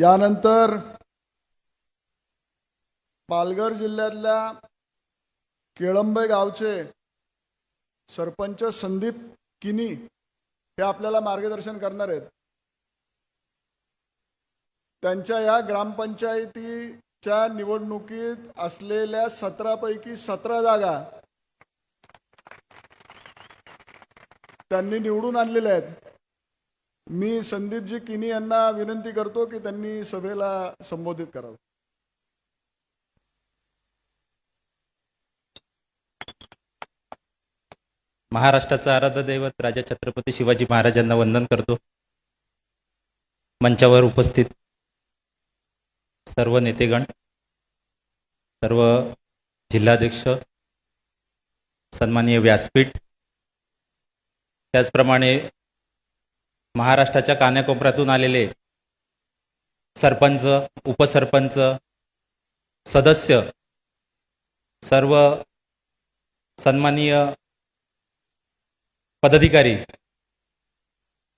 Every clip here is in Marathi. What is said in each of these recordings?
यानंतर पालघर जिल्ह्यातल्या केळंबे गावचे सरपंच संदीप किनी हे आपल्याला मार्गदर्शन करणार आहेत. त्यांच्या या ग्रामपंचायतीच्या निवडणुकीत असलेल्या सतरापैकी सतरा जागा त्यांनी निवडून आणलेल्या आहेत. मी संदीपजी किनी यांना विनंती करतो की त्यांनी सभेला संबोधित करावं. महाराष्ट्राचं आराध्य दैवत राजा छत्रपती शिवाजी महाराजांना वंदन करतो. मंचावर उपस्थित सर्व नेतेगण सर्व जिल्हाध्यक्ष सन्माननीय व्यासपीठ त्याचप्रमाणे महाराष्ट्राच्या कान्याकोपऱ्यातून आलेले सरपंच उपसरपंच सदस्य सर्व सन्माननीय पदाधिकारी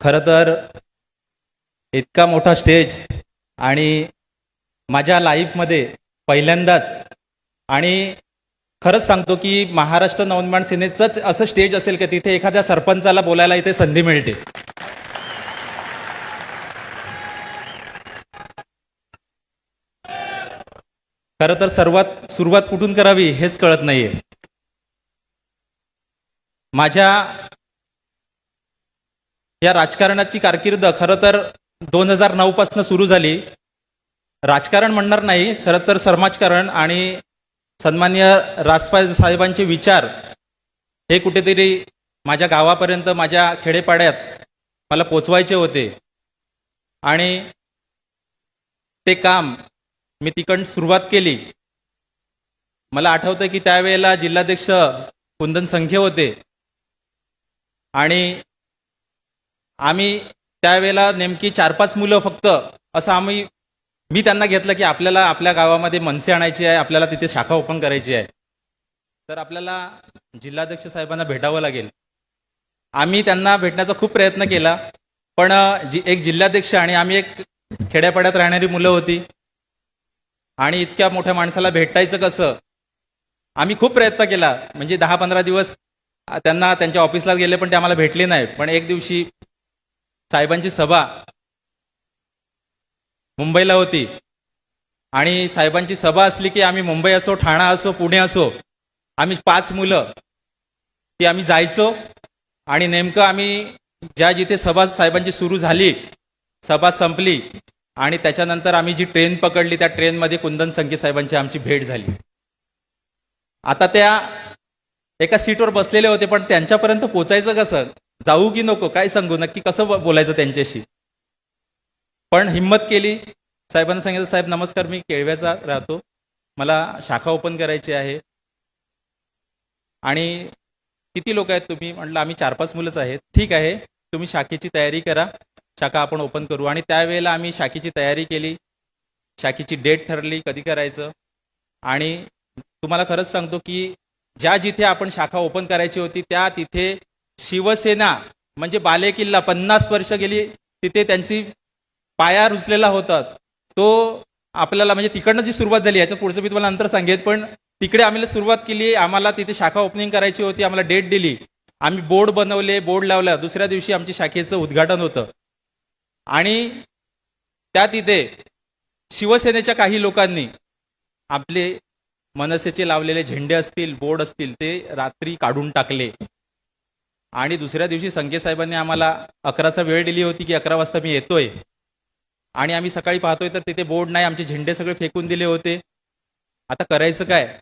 खरं तर इतका मोठा स्टेज आणि माझ्या लाईफमध्ये पहिल्यांदाच आणि खरंच सांगतो की महाराष्ट्र नवनिर्माण सेनेचंच असं स्टेज असेल की तिथे एखाद्या सरपंचाला बोलायला इथे संधी मिळते. खरं तर सर्वात सुरुवात कुठून करावी हेच कळत नाहीये. माझ्या या राजकारणाची कारकीर्द खरं तर दोन हजार नऊ पासून सुरू झाली. राजकारण म्हणणार नाही खरं तर समाजकारण आणि सन्मान्य राजपाय साहेबांचे विचार हे कुठेतरी माझ्या गावापर्यंत माझ्या खेडेपाड्यात मला पोचवायचे होते. आणि ते काम मी तिकडं सुरुवात केली. मला आठवतं की त्यावेळेला जिल्हाध्यक्ष कुंदन संख्ये होते. आणि आम्ही त्यावेळेला नेमकी चार पाच मुलं फक्त असं आम्ही मी त्यांना घेतलं की आपल्याला आपल्या गावामध्ये मनसे आणायची आहे आपल्याला तिथे शाखा ओपन करायची आहे. तर आपल्याला जिल्हाध्यक्ष साहेबांना भेटावं लागेल. आम्ही त्यांना भेटण्याचा खूप प्रयत्न केला पण जी एक जिल्हाध्यक्ष आणि आम्ही एक खेड्यापाड्यात राहणारी मुलं होती. आणि इतक्या मोठ्या माणसाला भेटायचं कसं? आम्ही खूप प्रयत्न केला. म्हणजे दहा पंधरा दिवस त्यांना त्यांच्या ऑफिसला गेले पण ते आम्हाला भेटले नाही. पण एक दिवशी साहेबांची सभा मुंबईला होती. आणि साहेबांची सभा असली की आम्ही मुंबई असो ठाणा असो पुणे असो आम्ही पाच मुलं ती आम्ही जायचो. आणि नेमकं आम्ही ज्या जिथे सभा साहेबांची सुरू झाली सभा संपली आणि त्याच्यानंतर आम्ही जी ट्रेन पकडली त्या ट्रेनमध्ये कुंदन संख्ये साहेबांची आमची भेट झाली. आता त्या एका सीटवर बसलेले होते पण त्यांच्यापर्यंत पोचायचं कसं? जाऊ की नको? काय सांगू? नक्की कसं बोलायचं त्यांच्याशी? पण हिंमत केली. साहेबांना सांगितलं साहेब नमस्कार मी केळव्याचा राहतो. मला शाखा ओपन करायची आहे. आणि किती लोक आहेत तुम्ही? म्हटलं आम्ही चार पाच मुलंच आहेत. ठीक आहे. तुम्ही शाखेची तयारी करा. शाखा आपण ओपन करू. आणि त्यावेळेला आम्ही शाखेची तयारी केली. शाखेची डेट ठरली कधी करायचं. आणि तुम्हाला खरंच सांगतो की ज्या जिथे आपण शाखा ओपन करायची होती त्या तिथे शिवसेना म्हणजे बालेकिल्ला पन्नास वर्ष गेली तिथे त्यांची पाया रुचलेला होता. तो आपल्याला म्हणजे तिकडनं जी सुरुवात झाली याच्या पुढचं मी तुम्हाला नंतर सांगेन पण तिकडे आम्ही सुरुवात केली आम्हाला तिथे शाखा ओपनिंग करायची होती आम्हाला डेट दिली. आम्ही बोर्ड बनवले बोर्ड लावला. दुसऱ्या दिवशी आमची शाखेचं उद्घाटन होतं. आणि त्या तिथे शिवसेनेच्या काही लोकांनी आपले मनसेचे लावलेले झेंडे असतील बोर्ड असतील ते रात्री काढून टाकले. आणि दुसऱ्या दिवशी संकेत साहेबांनी आम्हाला अकराचा वेळ दिली होती की अकरा वाजता मी येतोय. आणि आम्ही सकाळी पाहतोय तर तिथे बोर्ड नाही आमचे झेंडे सगळे फेकून दिले होते. आता करायचं काय?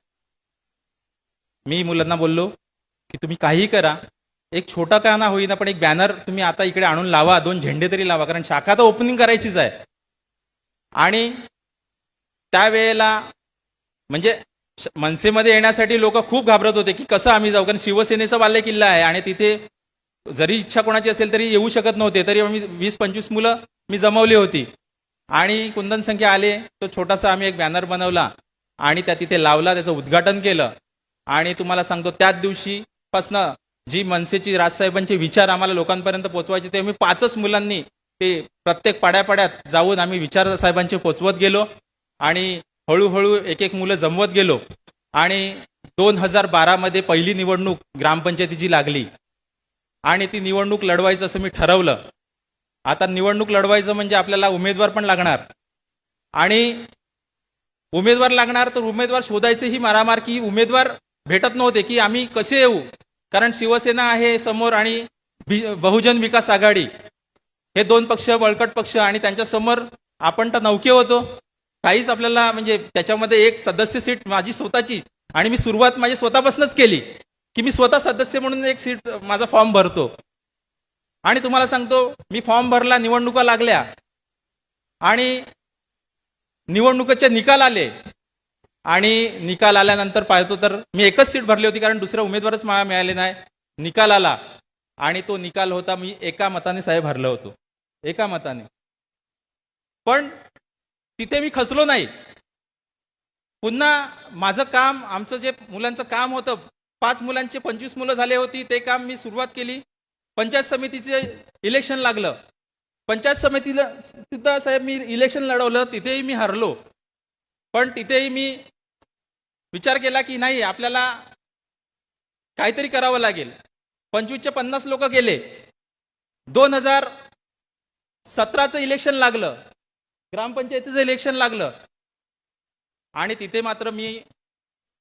मी मुलांना बोललो की तुम्ही काहीही करा एक छोटा का ना होईना पण एक बॅनर तुम्ही आता इकडे आणून लावा दोन झेंडे तरी लावा कारण शाखा तर ओपनिंग करायचीच आहे. आणि त्यावेळेला म्हणजे मनसेमध्ये येण्यासाठी लोक खूप घाबरत होते की कसं आम्ही जाऊ कारण शिवसेनेचा बाल्य किल्ला आहे आणि तिथे जरी इच्छा कोणाची असेल तरी येऊ शकत नव्हते तरी आम्ही वीस पंचवीस मुलं मी जमवली होती. आणि कुंदन संख्या आले तो छोटासा आम्ही एक बॅनर बनवला आणि त्या तिथे लावला त्याचं उद्घाटन केलं. आणि तुम्हाला सांगतो त्याच दिवशीपासनं जी मनसेची राजसाहेबांचे विचार आम्हाला लोकांपर्यंत पोहोचवायचे ते मी पाचच मुलांनी ते प्रत्येक पाड्यापाड्यात जाऊन आम्ही विचार साहेबांचे पोचवत गेलो आणि हळूहळू एक एक मुलं जमवत गेलो. आणि दोन हजार बारामध्ये पहिली निवडणूक ग्रामपंचायतीची लागली. आणि ती निवडणूक लढवायचं असं मी ठरवलं. आता निवडणूक लढवायचं म्हणजे आपल्याला उमेदवार पण लागणार. आणि उमेदवार लागणार तर उमेदवार शोधायचे ही मारामार की उमेदवार भेटत नव्हते की आम्ही कसे येऊ? कारण शिवसेना आहे समोर आणि बहुजन विकास आघाडी. हे दोन पक्ष बळकट पक्ष आणि त्यांच्यासमोर आपण तर नौके होतो. काहीच आपल्याला म्हणजे त्याच्यामध्ये एक सदस्य सीट माझी स्वतःची आणि मी सुरुवात माझी स्वतःपासूनच केली की मी स्वतः सदस्य म्हणून एक सीट माझा फॉर्म भरतो. आणि तुम्हाला सांगतो मी फॉर्म भरला निवडणुका लागल्या आणि निवडणुकीचे निकाल आले. आणि निकाल आल्यानंतर पाहतो तर मी एकच सीट भरली होती कारण दुसरा उमेदवारच मला मिळाले नाही. निकाल आला आणि तो निकाल होता मी एका मताने साहेब हरलो होतो. एका मताने. पण तिथे मी खचलो नाही. पुन्हा माझं काम आमचं जे मुलांचं काम होतं पाच मुलांचे पंचवीस मुलं झाले होती ते काम मी सुरुवात केली. पंचायत समितीचे इलेक्शन लागलं. पंचायत समितीला सुद्धा साहेब मी इलेक्शन लढवलं तिथेही मी हरलो. पण तिथेही मी विचार केला की नाही आपल्याला काहीतरी करावं लागेल. पंचवीसचे पन्नास लोक गेले. दोन हजार सतराचं इलेक्शन लागलं. ग्रामपंचायतीचं इलेक्शन लागलं. आणि तिथे मात्र मी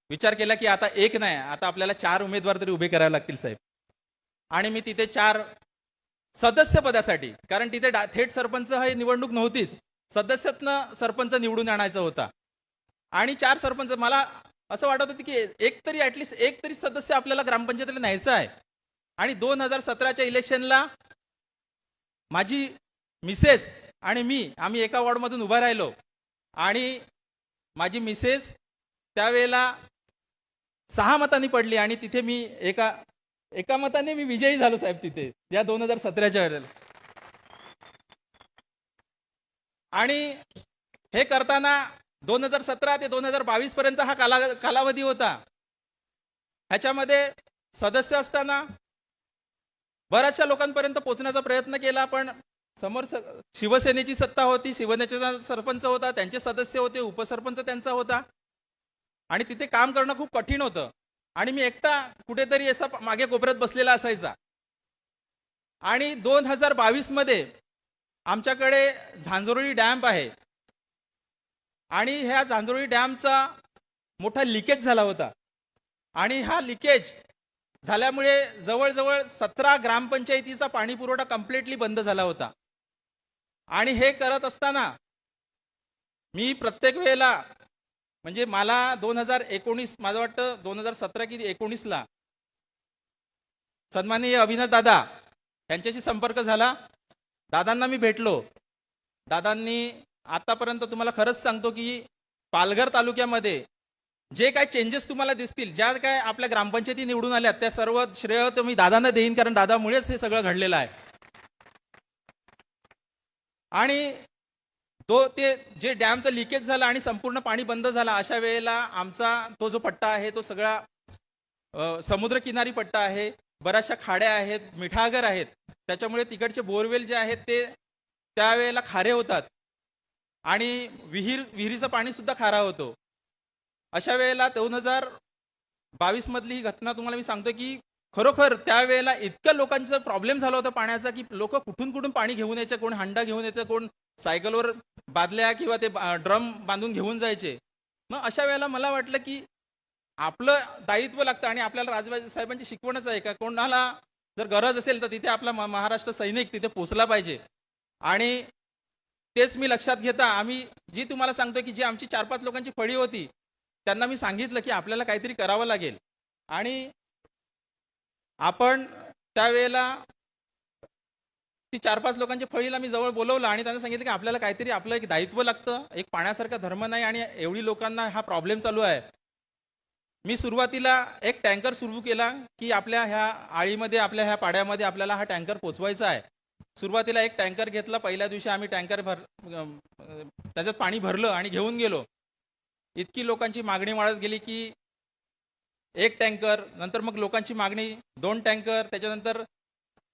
विचार केला की आता एक नाही आता आपल्याला चार उमेदवार तरी उभे करावे लागतील साहेब. आणि मी तिथे चार सदस्य पदासाठी कारण तिथे डा- थेट सरपंच हे निवडणूक नव्हतीच. सदस्यातनं सरपंच निवडून आणायचा होता. आणि चार सरपंच मला असं वाटत होतं की एक तरी ॲटलिस्ट एक तरी सदस्य आपल्याला ग्रामपंचायतीला न्यायचं आहे. आणि दोन हजार सतराच्या इलेक्शनला माझी मिसेस आणि मी आम्ही एका वॉर्डमधून उभा राहिलो. आणि माझी मिसेस त्यावेळेला सहा मतांनी पडली आणि तिथे मी एका एका मताने मी विजयी झालो साहेब तिथे या दोन हजार सतराच्या वेळेला. आणि हे करताना दोन हजार सतरा ते दोन हजार बावीस पर्यंत हा काला कालावधी होता. ह्याच्यामध्ये सदस्य असताना बऱ्याचशा लोकांपर्यंत पोहोचण्याचा प्रयत्न केला पण समोर शिवसेनेची सत्ता होती शिवसेनेचा सरपंच होता त्यांचे सदस्य होते उपसरपंच त्यांचा होता. आणि तिथे काम करणं खूप कठीण होतं. आणि मी एकटा कुठेतरी असा मागे कोपऱ्यात बसलेला असायचा. आणि दोन हजार बावीसमध्ये आमच्याकडे झांझरोळी डॅम्प आहे. आणि ह्या झांझरोळी डॅमचा मोठा लिकेज झाला होता. आणि हा लिकेज झाल्यामुळे जवळजवळ सतरा ग्रामपंचायतीचा पाणीपुरवठा कम्प्लिटली बंद झाला होता. आणि हे करत असताना मी प्रत्येक वेळेला म्हणजे मला दोन हजार एकोणीस माझं वाटतं दोन हजार सतरा की एकोणीसला सन्माननीय अभिनव दादा यांच्याशी संपर्क झाला. दादांना मी भेटलो. दादांनी आतापर्यंत तुम्हाला खरंच सांगतो की पालघर तालुक्यामध्ये जे काय चेंजेस तुम्हाला दिसतील ज्या काय आपल्या ग्रामपंचायती निवडून आल्या त्या सर्व श्रेय तर मी दादांना देईन कारण दादामुळेच हे सगळं घडलेलं आहे. आणि तो ते जे डॅमचं लिकेज झालं आणि संपूर्ण पाणी बंद झालं अशा वेळेला आमचा तो जो पट्टा आहे तो सगळा समुद्रकिनारी पट्टा आहे बऱ्याचशा खाड्या आहेत मिठागर आहेत त्याच्यामुळे तिकडचे बोरवेल जे आहेत ते त्यावेळेला खारे होतात. आणि विहीर विहिरीचं पाणी सुद्धा खारा होतो. अशा वेळेला दोन हजार बावीसमधली ही घटना तुम्हाला मी सांगतो की खरोखर त्यावेळेला इतक्या लोकांचा प्रॉब्लेम झाला होता पाण्याचा की लोक कुठून कुठून पाणी घेऊन यायचे कोण हांडा घेऊन यायचं कोण सायकलवर बादल्या किंवा ते ड्रम बांधून घेऊन जायचे. मग अशा वेळेला मला वाटलं की आपलं दायित्व लागतं आणि आपल्याला राजबाजी साहेबांची शिकवणच आहे का? कोणाला जर गरज असेल तर तिथे आपला महाराष्ट्र सैनिक तिथे पोचला पाहिजे. आणि तेच मी लक्षात घेता. आम्ही जी तुम्हाला सांगतो की जी आमची चार पाच लोकांची फळी होती त्यांना मी सांगितलं की आपल्याला काहीतरी करावं लागेल. आणि आपण त्यावेळेला ती चार पाच लोकांच्या फळीला मी जवळ बोलवलं आणि त्यांना सांगितलं की आपल्याला काहीतरी आपलं एक दायित्व लागतं एक पाण्यासारखा धर्म नाही आणि एवढी लोकांना हा प्रॉब्लेम चालू आहे. मी सुरुवातीला एक टँकर सुरू केला की आपल्या ह्या आळीमध्ये आपल्या ह्या पाड्यामध्ये आपल्याला हा टँकर पोचवायचा आहे. सुरुवातीला एक टँकर घेतला पहिल्या दिवशी आम्ही टँकर भर त्याच्यात पाणी भरलं आणि घेऊन गेलो. इतकी लोकांची मागणी वाढत गेली की एक टँकर नंतर मग लोकांची मागणी दोन टँकर त्याच्यानंतर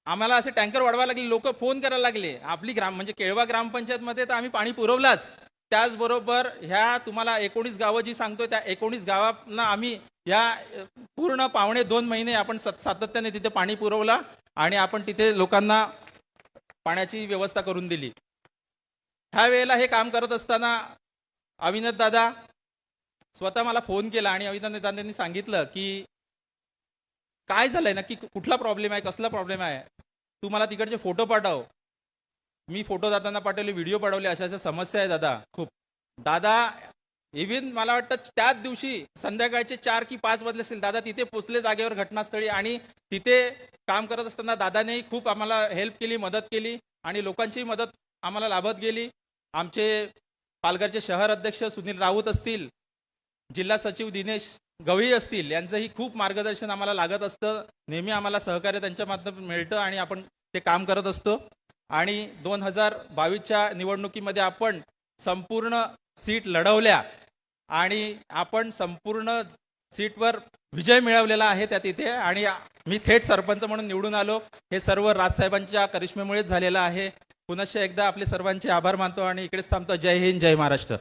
आम्हाला असे टँकर वाढवायला लागले लोक फोन करायला लागले. आपली ग्राम म्हणजे केळवा ग्रामपंचायतमध्ये तर आम्ही पाणी पुरवलाच. त्याचबरोबर ह्या तुम्हाला एकोणीस गावं जी सांगतोय त्या एकोणीस गावांना आम्ही या पूर्ण पावणे दोन महिने आपण सातत्याने तिथे पाणी पुरवला आणि आपण तिथे लोकांना पाण्याची व्यवस्था करून दिली. ह्या वेळेला हे काम करत असताना अविनाथ दादा स्वतः मला फोन केला आणि अविनाथ दादांनी सांगितलं की काय झालंय नक्की? कुठला प्रॉब्लेम आहे? कसला प्रॉब्लेम आहे? तू मला तिकडचे फोटो पाठव. मी फोटो दादांना पाठवले व्हिडिओ पाठवले अशा अशा समस्या आहे दादा. खूप. दादा इव्हन मला वाटतं त्याच दिवशी संध्याकाळचे चार की पाच वाजले असतील दादा तिथे पोचले जागेवर घटनास्थळी आणि तिथे काम करत असताना दादानेही खूप आम्हाला हेल्प केली मदत केली आणि लोकांची मदत आम्हाला लाभत गेली. आमचे पालघरचे शहर अध्यक्ष सुनील राऊत असतील जिल्हा सचिव दिनेश गवळी असतील यांचंही खूप मार्गदर्शन आम्हाला लागत असतं. नेहमी आम्हाला सहकार्य त्यांच्या माध्यमातून मिळतं आणि आपण ते काम करत असतो. आणि दोन हजार बावीसच्या निवडणुकीमध्ये आपण संपूर्ण सीट लढवल्या. आणि आपण संपूर्ण सीटवर विजय मिळवलेला आहे त्या तिथे. आणि मी थेट सरपंच म्हणून निवडून आलो. हे सर्व राजसाहेबांच्या करिश्मेमुळेच झालेलं आहे. पुनश्च एकदा आपले सर्वांचे आभार मानतो आणि इकडेच थांबतो. जय हिंद जय महाराष्ट्र.